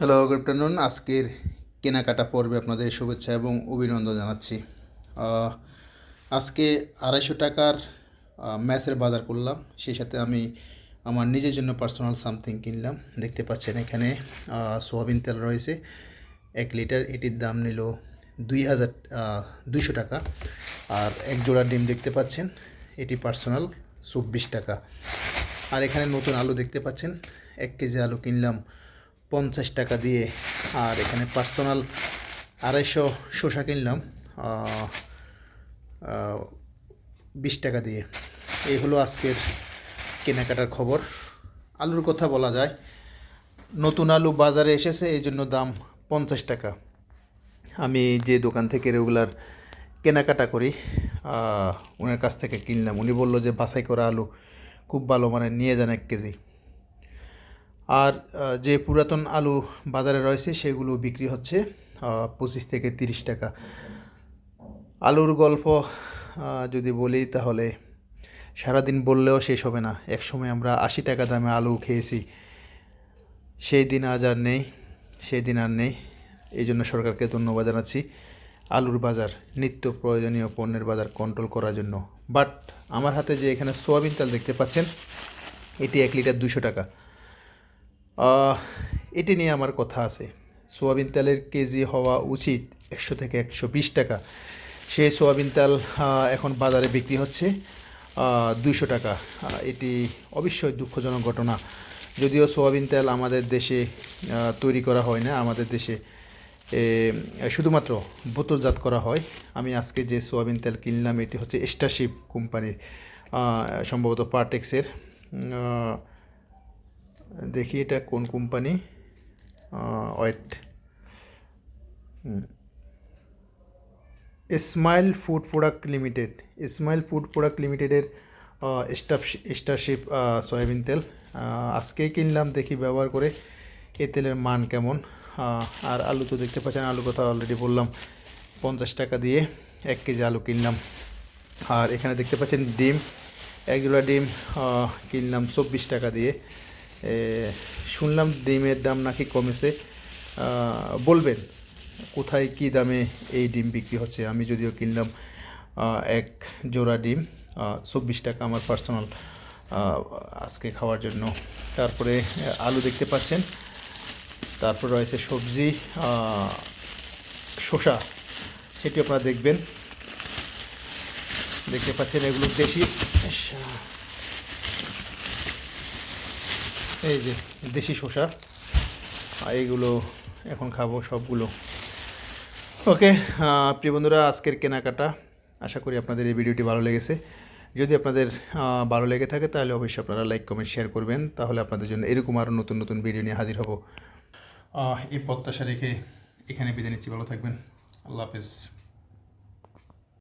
Hello good afternoon আজকের কেনাকাটা পর্বে আপনাদের শুভেচ্ছা এবং অভিনন্দন জানাচ্ছি। আজকে আড়াইশো টাকার ম্যাচের বাজার করলাম। সেই সাথে আমি আমার নিজের জন্য পার্সোনাল সামথিং কিনলাম। দেখতে পাচ্ছেন এখানে সোয়াবিন তেল রয়েছে। এক লিটার, এটির দাম নিল দুই হাজার দুইশো টাকা। আর এক জোড়া ডিম দেখতে পাচ্ছেন, এটি পার্সোনাল চব্বিশ টাকা। আর এখানে নতুন আলু দেখতে পাচ্ছেন। এক কেজি আলু কিনলাম পঞ্চাশ টাকা দিয়ে, আর এখানে পার্সোনাল আড়াইশো শসা কিনলাম বিশ টাকা দিয়ে। এই হলো আজকের কেনাকাটার খবর। আলুর কথা বলা যায়, নতুন আলু বাজারে এসেছে, এই জন্য দাম পঞ্চাশ টাকা। আমি যে দোকান থেকে রেগুলার কেনাকাটা করি ওনার কাছ থেকে কিনলাম। উনি বলল যে, বাছাই করা আলু খুব ভালো মানে নিয়ে যান এক কেজি। আর যে পুরাতন আলু বাজারে রয়েছে সেগুলো বিক্রি হচ্ছে পঁচিশ থেকে তিরিশ টাকা। আলুর গল্প যদি বলি তাহলে সারাদিন বললেও শেষ হবে না। একসময় আমরা আশি টাকা দামে আলু খেয়েছি। সেই দিন আজ আর নেই, সেই দিন আর নেই। এই জন্য সরকারকে ধন্যবাদ জানাচ্ছি আলুর বাজার, নিত্য প্রয়োজনীয় পণ্যের বাজার কন্ট্রোল করার জন্য। বাট আমার হাতে যে এখানে সোয়াবিন তেল দেখতে পাচ্ছেন, এটি এক লিটার দুশো টাকা। এটি নিয়ে আমার কথা আছে। সোয়াবিন তেলের কেজি হওয়া উচিত একশো থেকে একশো বিশ টাকা। সেই সোয়াবিন তেল এখন বাজারে বিক্রি হচ্ছে দুইশো টাকা। এটি অবশ্যই দুঃখজনক ঘটনা। যদিও সোয়াবিন তেল আমাদের দেশে তৈরি করা হয় না, আমাদের দেশে শুধুমাত্র বোতলজাত করা হয়। আমি আজকে যে সোয়াবিন তেল কিনলাম, এটি হচ্ছে স্টারশিপ কোম্পানির সম্ভবত পার্টেক্সের দেখি এটা কোন company wait Smile Food Product Limited Smile Food Product লিমিটেডের স্টাফ স্টারশিপ সয়াবিন তেল। আহ, আজকেই কিনলাম দেখি ব্যবহার করে এই তেলের মান কেমন। আর আলু তো দেখতে পাচ্ছেন আলু কথা অলরেডি বললাম। পঞ্চাশ টাকা দিয়ে এক কেজি আলু কিনলাম। আর এখানে দেখতে পাচ্ছেন ডিম এক জোড়া ডিম কিনলাম চব্বিশ টাকা দিয়ে। এ, শুনলাম ডিমের দাম নাকি কমেছে। বলবেন, কোথায় কি দামে এই ডিম বিক্রি হচ্ছে? আমি যদিও কিনলাম এক জোড়া ডিম চব্বিশ টাকা আমার পার্সোনাল আজকে খাওয়ার জন্য। তারপরে আলু দেখতে পাচ্ছেন। তারপর রয়েছে সবজি শসা, সেটি আপনারা দেখবেন। দেখতে পাচ্ছেন এগুলো দেশি। এই যে দেশি শসা। আর এইগুলো এখন খাব সবগুলো। ওকে প্রিয় বন্ধুরা, আজকের কেনাকাটা, আশা করি আপনাদের এই ভিডিওটি ভালো লেগেছে। যদি আপনাদের ভালো লেগে থাকে, তাহলে অবশ্যই আপনারা লাইক, কমেন্ট, শেয়ার করবেন। তাহলে আপনাদের জন্য এরকম আরও নতুন নতুন ভিডিও নিয়ে হাজির হব। এই প্রত্যাশা রেখে এখানে বিদায় নিচ্ছি। ভালো থাকবেন। আল্লাহ হাফেজ।